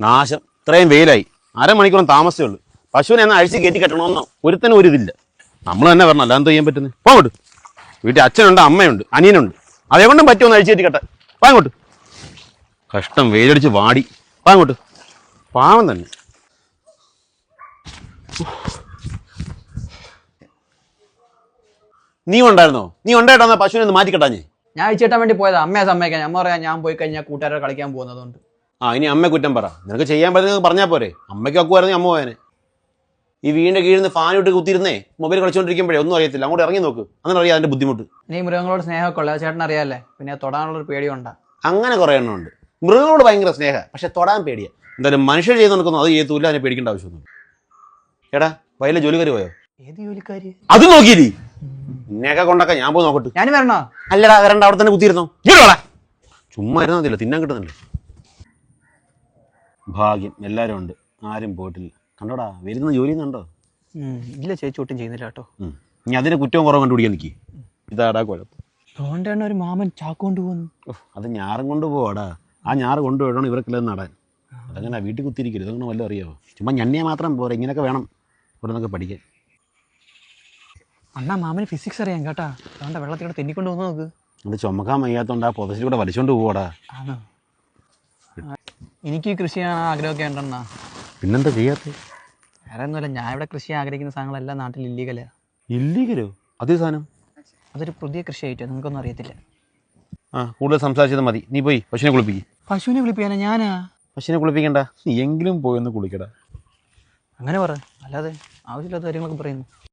നാശം. ഇത്രയും വെയിലായി. അരമണിക്കൂറും താമസമേ ഉള്ളൂ. പശുവിനെ എന്നാ അഴിച്ച് കയറ്റി കെട്ടണമെന്നോ? ഒരുത്തനും ഒരു നമ്മൾ തന്നെ വരണം. അല്ലാതെ ചെയ്യാൻ പറ്റുന്നത് പോങ്ങോട്ട് വീട്ടിൽ അച്ഛനുണ്ട് അമ്മയുണ്ട് അനിയനുണ്ട്. അതേകൊണ്ടും പറ്റുമെന്ന് അഴിച്ച് കയറ്റി കെട്ടാൻ? പാങ്ങോട്ട് കഷ്ടം വെയിലടിച്ച് വാടി. പാങ്ങോട്ട് പാവം തന്നെ. നീ ഉണ്ടായിരുന്നോ? നീ ഉണ്ടായിട്ടാ പശുവിനെ ഒന്ന് മാറ്റി ഞാൻ അയച്ചിട്ടാൻ വേണ്ടി പോയതാ. അമ്മയെ സമ്മതിക്കാൻ. അമ്മ പറയാം ഞാൻ പോയി കഴിഞ്ഞാൽ കൂട്ടുകാരെ കളിക്കാൻ പോകുന്നതുകൊണ്ട്. ആ ഇനി അമ്മ കുറ്റം പറ. നിനക്ക് ചെയ്യാൻ പറ്റുന്ന പറഞ്ഞാൽ പോരെ. അമ്മയ്ക്ക് ഒക്കുമായിരുന്നു അമ്മ പോയനെ. ഈ വീടിന്റെ കീഴിൽ നിന്ന് ഫാൻ ഇട്ട് കുത്തിയിരുന്നേ മൊബൈൽ കളിച്ചോണ്ടിരിക്കുമ്പോഴേ ഒന്നും അറിയത്തില്ല. അങ്ങോട്ട് ഇറങ്ങി നോക്ക്. അങ്ങനെ അറിയാം അതിന്റെ ബുദ്ധിമുട്ട്. നീ മൃഗങ്ങളോട് സ്നേഹമൊക്കെ ഉള്ളത് ചേട്ടൻ അറിയാല്ലേ? പിന്നെ തൊടാനുള്ളൊരു പേടിയുണ്ടാ. അങ്ങനെ കുറേ എണ്ണം ഉണ്ട്. മൃഗങ്ങളോട് ഭയങ്കര സ്നേഹ പക്ഷെ തൊടാൻ പേടിയാ. എന്തായാലും മനുഷ്യർ ചെയ്ത് നടക്കുന്നു അത് ചെയ്യത്തൂല്ല അതിനെ പേടിക്കേണ്ട ആവശ്യമൊന്നും എടാ വയലിലെ ജോലിക്കാർ പോയോ? ഏത് ജോലിക്കാര്? അത് നോക്കിയില്ലേ ഇന്നെയൊക്കെ കൊണ്ടൊക്കെ ഞാൻ പോയി നോക്കട്ടെ. ഞാൻ വരണോ? അല്ലടാ വരണ്ട അവിടെ തന്നെ കുത്തിയിരുന്നോ? ചുമ്മാ ഇരുന്നാ മതിയല്ലോ തിന്നാൻ കിട്ടുന്നില്ല ഭാഗ്യം. എല്ലാവരും ഉണ്ട്. ആരും പോയിട്ടില്ല. കണ്ടോടാ വരുന്ന ജോലി കണ്ടോ? ഇല്ല ചേച്ചി ഒട്ടും ചെയ്യുന്നില്ല കേട്ടോ. ഇനി അതിന് കുറ്റവും കുറവ് കണ്ടുപിടിക്കാൻ നിൽക്കി ഇതാടാ കുഴപ്പം. ഒരു മാമൻ ചാക്കൊണ്ട് പോകുന്നു. അത് ഞാറും കൊണ്ട് പോവാടാ. ആ ഞാറ് കൊണ്ടുപോയണം ഇവർക്കെല്ലാം നടാൻ. അതങ്ങനെ വീട്ടിൽ കുത്തിരിക്കരുത് അങ്ങനെ വല്ലതും അറിയാമോ ചുമ്മാ ഞെ മാത്രം പോരാ. ഇങ്ങനെയൊക്കെ വേണം. ഇവിടെ നിന്നൊക്കെ പഠിക്കാൻ. അണ്ണാ മാമന് ഫിസിക്സ് അറിയാം കേട്ടാ. അതുകൊണ്ട് വെള്ളത്തിലൂടെ തെന്നിക്കൊണ്ട് പോകുന്നു നോക്ക്. അത് ചുമക്കാൻ വയ്യാത്തോണ്ട് ആ വലിച്ചോണ്ട് പോവാടാ. ആണോ? എനിക്ക് കൃഷി ചെയ്യാൻ ആഗ്രഹമൊക്കെ ഉണ്ടെന്നാ. പിന്നെന്താ ചെയ്യാത്ത? വേറെ ഒന്നുമില്ല ഞാൻ ഇവിടെ കൃഷി ആഗ്രഹിക്കുന്ന സാധനങ്ങളെല്ലാം നാട്ടിൽ ഇല്ലീഗലാ ഇല്ലീഗലോ അതേ സാധനം? അതൊരു പുതിയ കൃഷി ആയിട്ട്? നിങ്ങൾക്കൊന്നും അറിയത്തില്ല. ആ കൂടുതൽ സംസാരിച്ചത് മതി. നീ പോയി പശുവിനെ കുളിപ്പിക്കും. പശുവിനെ കുളിപ്പിക്കാനാ? ഞാനാ? പശുവിനെ കുളിപ്പിക്കണ്ട. നീ എങ്കിലും പോയി ഒന്ന് കുളിക്കടാ. അങ്ങനെ പറ. അല്ലാതെ ആവശ്യമില്ലാത്ത കാര്യങ്ങളൊക്കെ പറയുന്നു.